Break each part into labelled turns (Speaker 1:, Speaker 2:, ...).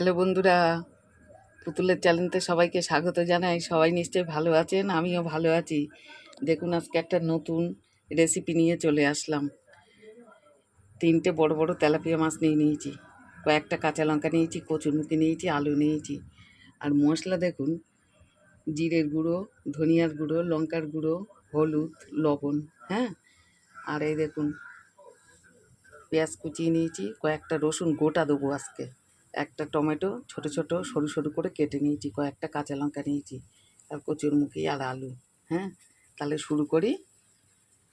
Speaker 1: Hello বন্ধুরা, পুতুলের চ্যানেলতে সবাইকে স্বাগত জানাই। সবাই নিশ্চয়ই ভালো আছেন, আমিও ভালো আছি। দেখুন, আজকে একটা নতুন রেসিপি নিয়ে চলে আসলাম। তিনটে বড় বড় তেলাপিয়া মাছ নিয়ে নিয়েছি, কয়েকটা কাঁচা লঙ্কা নিয়েছি কচুরমুখি নিয়েছি, আলু নিয়েছি। আর মশলা দেখুন, জিরের গুঁড়ো, ধনিয়ার গুঁড়ো, লঙ্কার গুঁড়ো, হলুদ, লবণ হ্যাঁ? আর এই দেখুন, পেঁয়াজ কুচিয়ে নিয়েছি, কয়েকটা রসুন গোটা দেবো আজকে। একটা টমেটো ছোট ছোট, সরু সরু করে কেটে নিয়েছি, কয়েকটা কাঁচা লঙ্কা নিয়েছি, আর কচুরমুখী আর আলু হ্যাঁ? তাহলে শুরু করি।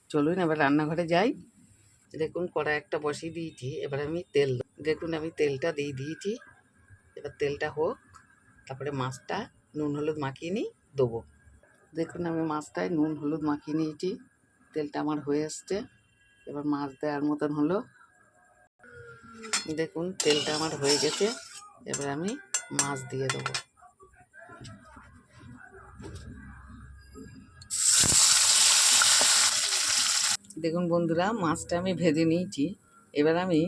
Speaker 1: চলুন এবার রান্নাঘরে যাই। দেখুন কড়াই একটা বসিয়ে দিয়েছি, এবার আমি তেল দেখুন আমি তেলটা দিয়ে দিয়েছি। এবার তেলটা হোক, তারপরে মাছটা নুন, হলুদ মাখিয়ে নিই, দেবো। দেখুন আমি মাছটায় নুন, হলুদ মাখিয়ে নিয়েছি, তেলটা আমার হয়ে আসছে এবার মাছ দেওয়ার মতন হলো। দেখুন, তেলটা আমার হয়ে গেছে। এবার আমি মাছ দিয়ে দেবো। দেখুন বন্ধুরা, মাছটা আমি ভেজে নিয়েছি। এবার আমি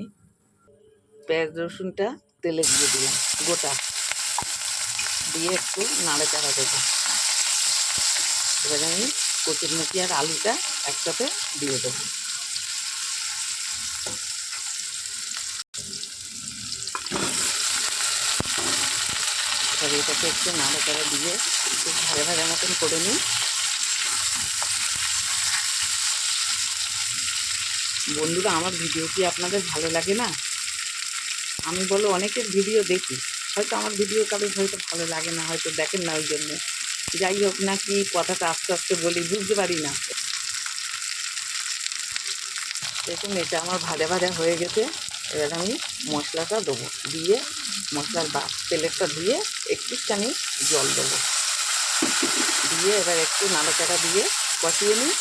Speaker 1: পেঁয়াজ, রসুনটা তেলে দিয়ে দিলাম, গোটা। দিয়ে একটু নাড়াচাড়া দেবো। এবার আমি কচুরমুখী আর আলুটা একসাথে দিয়ে দেবো। এটাকে একটু নাড়াচাড়া দিয়ে একটু ভাজা ভাজা মতন করে নিই। বন্ধুরা, আমার ভিডিও কি আপনাদের ভালো লাগে না? আমি বলো, অনেকের ভিডিও দেখি। হয়তো আমার ভিডিও কারোর হয়তো ভালো লাগে না, হয়তো দেখেন না ওই জন্য। যাই হোক না কি কথাটা আস্তে আস্তে বলি, বুঝতে পারি না। দেখুন, এটা আমার ভাজা ভাজা হয়ে গেছে। এবার আমি মশলাটা দেবো। দিয়ে মশলার বা, তেলেরটা দিয়ে একটুখানি জল দেবো। দিয়ে এবার একটু নাড়াচাড়া দিয়ে কষিয়ে নিই।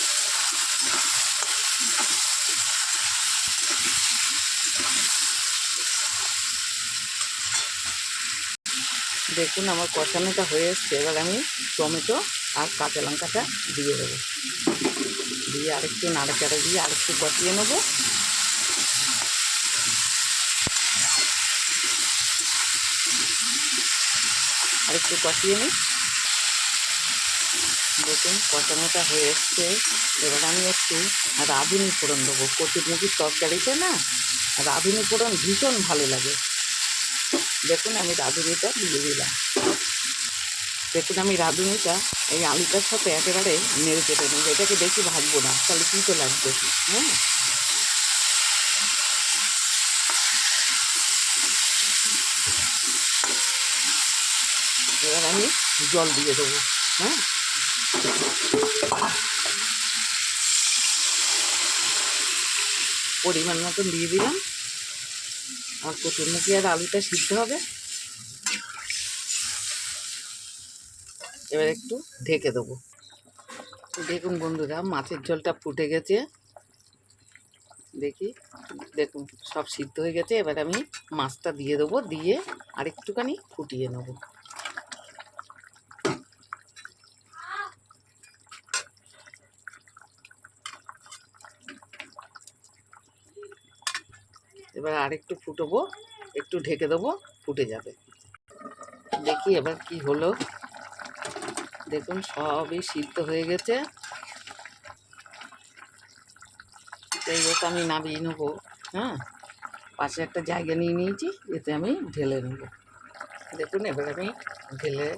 Speaker 1: দেখুন আমার কষানোটা হয়ে এসছে। এবার আমি টমেটো আর কাঁচা লঙ্কাটা দিয়ে দেবো। দিয়ে আরেকটু নাড়াচাড়া দিয়ে আরেকটু কষিয়ে নেব। আরেকটু কষিয়ে নিই। দেখুন কষানোটা হয়ে এসছে। এবার আমি একটু রাঁধুনি ফোড়ন দেবো। কচুরমুখির তরকারিতে না রাঁধুনি ফোড়ন ভীষণ ভালো লাগে। দেখুন আমি রাঁধুনিটা দিয়ে দিলাম। দেখুন আমি রাঁধুনিটা এই আলুটার সাথে একেবারে নেড়ে চেটে নেব। এটাকে বেশি ভাজবো না, তাহলে তো লাগবে। হ্যাঁ? এবার আমি জল দিয়ে দেবো হ্যাঁ? পরিমাণ মতন দিয়ে দিলাম। আর কচুরমুখী আর আলুটা সিদ্ধ হবে। এবার একটু ঢেকে দেবো। দেখুন বন্ধুরা, মাছের ঝোলটা ফুটে গেছে। দেখি, দেখুন, সব সিদ্ধ হয়ে গেছে। এবার আমি মাছটা দিয়ে দেবো, দিয়ে আর একটুখানি ফুটিয়ে নেব। এবার আরেকটু ফুটবো, একটু ঢেকে দেবো, ফুটে যাবে। দেখি এবার কি হলো। দেখুন, সবই সিদ্ধ হয়ে গেছে। এই হোক আমি নামিয়ে নেব হ্যাঁ? পাশে একটা জায়গা নিয়ে নিয়েছি, এতে আমি ঢেলে নেব। দেখুন, এবার আমি ঢেলে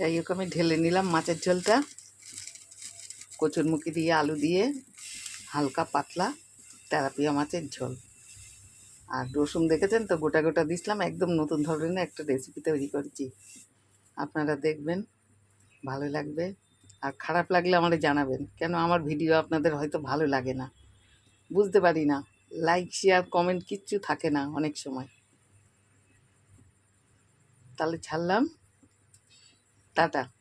Speaker 1: যাই হোক, আমি ঢেলে নিলাম মাছের ঝোলটা। কচুরমুখি দিয়ে, আলু দিয়ে, হালকা পাতলা তেলাপিয়া মাছের ঝোল। আর রসুন দেখেছেন তো? গোটা গোটা দিছিলাম একদম নতুন ধরনের একটা রেসিপি তৈরি করেছি। আপনারা দেখবেন, ভালো লাগবে। আর খারাপ লাগলে আমাদের জানাবেন, কেন আমার ভিডিও আপনাদের হয়তো ভালো লাগে না। বুঝতে পারি না। লাইক শেয়ার কমেন্ট কিচ্ছু থাকে না অনেক সময়। তাহলে ছাড়লাম। жатады